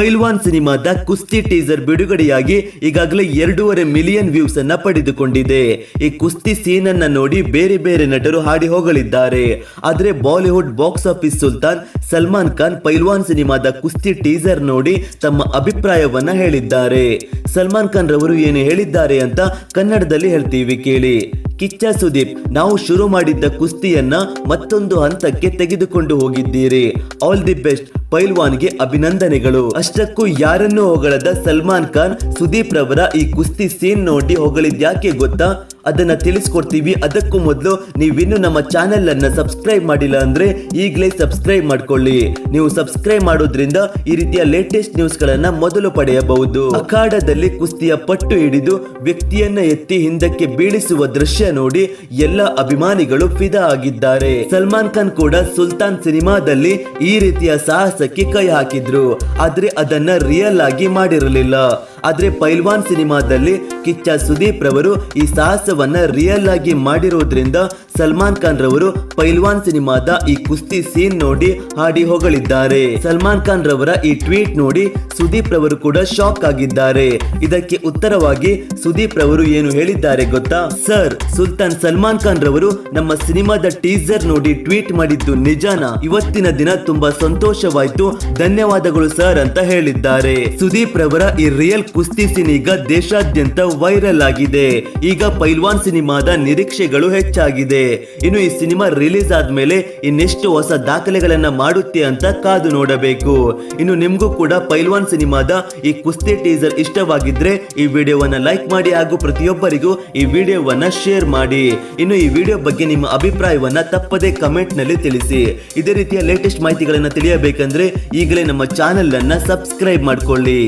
ಪೈಲ್ವಾನ್ ಸಿನಿಮಾದ ಕುಸ್ತಿ ಟೀಸರ್ ಬಿಡುಗಡೆಯಾಗಿ ಈಗಾಗಲೇ ಎರಡೂವರೆ ಮಿಲಿಯನ್ ವ್ಯೂಸ್ ಅನ್ನ ಪಡೆದುಕೊಂಡಿದೆ. ಈ ಕುಸ್ತಿ ಸೀನ್ ಅನ್ನ ನೋಡಿ ಬೇರೆ ಬೇರೆ ನಟರು ಹಾಡಿ ಹೋಗಲಿದ್ದಾರೆ. ಆದ್ರೆ ಬಾಲಿವುಡ್ ಬಾಕ್ಸ್ ಆಫೀಸ್ ಸುಲ್ತಾನ್ ಸಲ್ಮಾನ್ ಖಾನ್ ಪೈಲ್ವಾನ್ ಸಿನಿಮಾದ ಕುಸ್ತಿ ಟೀಸರ್ ನೋಡಿ ತಮ್ಮ ಅಭಿಪ್ರಾಯವನ್ನ ಹೇಳಿದ್ದಾರೆ. ಸಲ್ಮಾನ್ ಖಾನ್ ರವರು ಏನು ಹೇಳಿದ್ದಾರೆ ಅಂತ ಕನ್ನಡದಲ್ಲಿ ಹೇಳ್ತೀವಿ ಕೇಳಿ. ಕಿಚ್ಚ ಸುದೀಪ್ ನಾವು ಶುರು ಮಾಡಿದ್ದ ಕುಸ್ತಿಯನ್ನ ಮತ್ತೊಂದು ಹಂತಕ್ಕೆ ತೆಗೆದುಕೊಂಡು ಹೋಗಿದ್ದೀರಿ. ಆಲ್ ದಿ ಬೆಸ್ಟ್, ಪೈಲ್ವಾನ್ಗೆ ಅಭಿನಂದನೆಗಳು. ಅಷ್ಟಕ್ಕೂ ಯಾರನ್ನೂ ಹೊಗಳದ ಸಲ್ಮಾನ್ ಖಾನ್, ಸುದೀಪ್ ರವರ ಈ ಕುಸ್ತಿ ಸೀನ್ ನೋಡಿ ಹೊಗಳಿದ್ಯಾಕೆ ಗೊತ್ತಾ? ಅದನ್ನ ತಿಳಿಸ್ಕೊಡ್ತೀವಿ. ಅದಕ್ಕೂ ಮೊದಲು ನೀವಿನ್ನು ನಮ್ಮ ಚಾನೆಲ್ ಅನ್ನ ಸಬ್ಸ್ಕ್ರೈಬ್ ಮಾಡಿಲ್ಲ ಅಂದ್ರೆ ಈಗಲೇ ಸಬ್ಸ್ಕ್ರೈಬ್ ಮಾಡ್ಕೊಳ್ಳಿ. ನೀವು ಸಬ್ಸ್ಕ್ರೈಬ್ ಮಾಡೋದ್ರಿಂದ ಈ ರೀತಿಯ ಲೇಟೆಸ್ಟ್ ನ್ಯೂಸ್ ಗಳನ್ನ ಮೊದಲು ಪಡೆಯಬಹುದು. ಅಖಾಡದಲ್ಲಿ ಕುಸ್ತಿಯ ಪಟ್ಟು ಹಿಡಿದು ವ್ಯಕ್ತಿಯನ್ನ ಎತ್ತಿ ಹಿಂದಕ್ಕೆ ಬೀಳಿಸುವ ದೃಶ್ಯ ನೋಡಿ ಎಲ್ಲ ಅಭಿಮಾನಿಗಳು ಫಿದಾ ಆಗಿದ್ದಾರೆ. ಸಲ್ಮಾನ್ ಖಾನ್ ಕೂಡ ಸುಲ್ತಾನ್ ಸಿನಿಮಾದಲ್ಲಿ ಈ ರೀತಿಯ ಸಾಹಸಕ್ಕೆ ಕೈ ಹಾಕಿದ್ರು. ಆದ್ರೆ ಅದನ್ನ ರಿಯಲ್ ಆಗಿ ಮಾಡಿರಲಿಲ್ಲ. ಆದ್ರೆ ಪೈಲ್ವಾನ್ ಸಿನಿಮಾದಲ್ಲಿ ಕಿಚ್ಚ ಸುದೀಪ್ ರವರು ಈ ಸಾಹಸವನ್ನ ರಿಯಲ್ ಆಗಿ ಮಾಡಿರೋದ್ರಿಂದ ಸಲ್ಮಾನ್ ಖಾನ್ ರವರು ಪೈಲ್ವಾನ್ ಸಿನಿಮಾದ ಈ ಕುಸ್ತಿ ಸೀನ್ ನೋಡಿ ಹಾಡಿ ಹೊಗಳಿದ್ದಾರೆ. ಸಲ್ಮಾನ್ ಖಾನ್ ರವರ ಈ ಟ್ವೀಟ್ ನೋಡಿ ಸುದೀಪ್ ರವರು ಕೂಡ ಶಾಕ್ ಆಗಿದ್ದಾರೆ. ಇದಕ್ಕೆ ಉತ್ತರವಾಗಿ ಸುದೀಪ್ ರವರು ಏನು ಹೇಳಿದ್ದಾರೆ ಗೊತ್ತಾ? ಸರ್, ಸುಲ್ತಾನ್ ಸಲ್ಮಾನ್ ಖಾನ್ ರವರು ನಮ್ಮ ಸಿನಿಮಾದ ಟೀಸರ್ ನೋಡಿ ಟ್ವೀಟ್ ಮಾಡಿದ್ದು ನಿಜಾನ? ಇವತ್ತಿನ ದಿನ ತುಂಬಾ ಸಂತೋಷವಾಯ್ತು. ಧನ್ಯವಾದಗಳು ಸರ್ ಅಂತ ಹೇಳಿದ್ದಾರೆ. ಸುದೀಪ್ ರವರ ಈ ರಿಯಲ್ ಕುಸ್ತಿ ಸಿನಿಗ ದೇಶಾದ್ಯಂತ ವೈರಲ್ ಆಗಿದೆ. ಈಗ ಪೈಲ್ವಾನ್ ಸಿನಿಮಾದ ನಿರೀಕ್ಷೆಗಳು ಹೆಚ್ಚಾಗಿದೆ. ಇನ್ನು ಈ ಸಿನಿಮಾ ರಿಲೀಸ್ ಆದ್ಮೇಲೆ ಇನ್ನೆಷ್ಟು ಹೊಸ ದಾಖಲೆಗಳನ್ನ ಮಾಡುತ್ತೆ ಅಂತ ಕಾದು ನೋಡಬೇಕು. ಇನ್ನು ನಿಮ್ಗೂ ಕೂಡ ಪೈಲ್ವಾನ್ ಸಿನಿಮಾದ ಈ ಕುಸ್ತಿ ಟೀಸರ್ ಇಷ್ಟವಾಗಿದ್ರೆ ಈ ವಿಡಿಯೋವನ್ನ ಲೈಕ್ ಮಾಡಿ ಹಾಗೂ ಪ್ರತಿಯೊಬ್ಬರಿಗೂ ಈ ವಿಡಿಯೋವನ್ನ ಶೇರ್ ಮಾಡಿ. ಇನ್ನು ಈ ವಿಡಿಯೋ ಬಗ್ಗೆ ನಿಮ್ಮ ಅಭಿಪ್ರಾಯವನ್ನ ತಪ್ಪದೇ ಕಮೆಂಟ್ನಲ್ಲಿ ತಿಳಿಸಿ. ಇದೇ ರೀತಿಯ ಲೇಟೆಸ್ಟ್ ಮಾಹಿತಿಗಳನ್ನು ತಿಳಿಯಬೇಕಂದ್ರೆ ಈಗಲೇ ನಮ್ಮ ಚಾನೆಲ್ ಅನ್ನ ಸಬ್ಸ್ಕ್ರೈಬ್ ಮಾಡ್ಕೊಳ್ಳಿ.